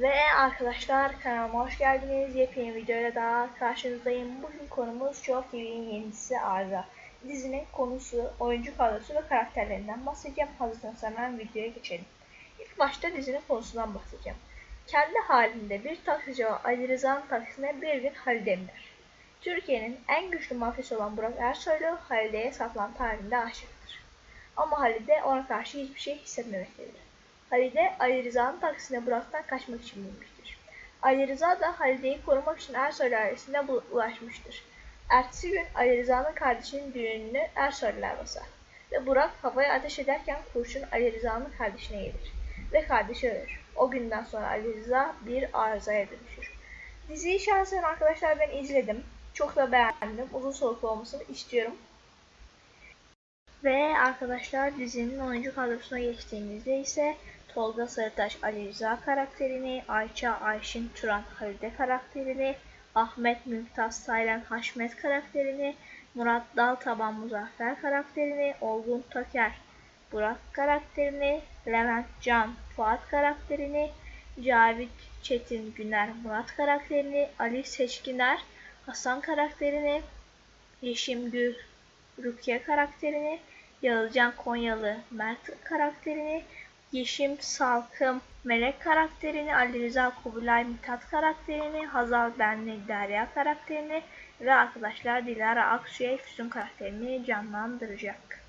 Ve arkadaşlar kanalıma hoş geldiniz. Yepyeni videoyla daha karşınızdayım. Bugün konumuz Show TV'nin yenisi Arda. Dizinin konusu, oyuncu kadrosu ve karakterlerinden bahsedeceğim. Hazırsanız hemen videoya geçelim. İlk başta dizinin konusundan bahsedeceğim. Kendi halinde bir taksici olan Ali Rıza'nın taksisine bir gün Halide iner. Türkiye'nin en güçlü mafyası olan Burak Ersoylu Halide'ye satılan tarihinde aşıktır. Ama Halide ona karşı hiçbir şey hissetmemektedir. Halide Ali Rıza'nın taksisine Burak'tan kaçmak için binmiştir. Ali Rıza da Halide'yi korumak için Ersoy ailesine ulaşmıştır. Ertesi gün Ali Rıza'nın kardeşinin düğününü Ersoylular basar. Ve Burak havaya ateş ederken kurşun Ali Rıza'nın kardeşine gelir. Ve kardeşi ölür. O günden sonra Ali Rıza bir arızaya dönüşür. Diziyi şahsen arkadaşlar ben izledim. Çok da beğendim. Uzun soluklu olmasını istiyorum. Ve arkadaşlar dizinin oyuncu kadrosuna geçtiğimizde ise Tolga Sarıtaş Ali Rıza karakterini, Ayça Ayşin Turan Halide karakterini, Ahmet Mümtaz Taylan Haşmet karakterini, Murat Daltaban Muzaffer karakterini, Olgun Toker Burak karakterini, Levent Can Fuat karakterini, Cavit Çetin Güner Murat karakterini, Ali Seçkiner Hasan karakterini, Yeşim Gül Rukiye karakterini, Yağızcan Konyalı Mert karakterini, Yeşim Salkım Melek karakterini, Ali Rıza Kubilay Mithat karakterini, Hazal Benli Derya karakterini ve arkadaşlar Dilara Aksu'ya Füsun karakterini canlandıracak.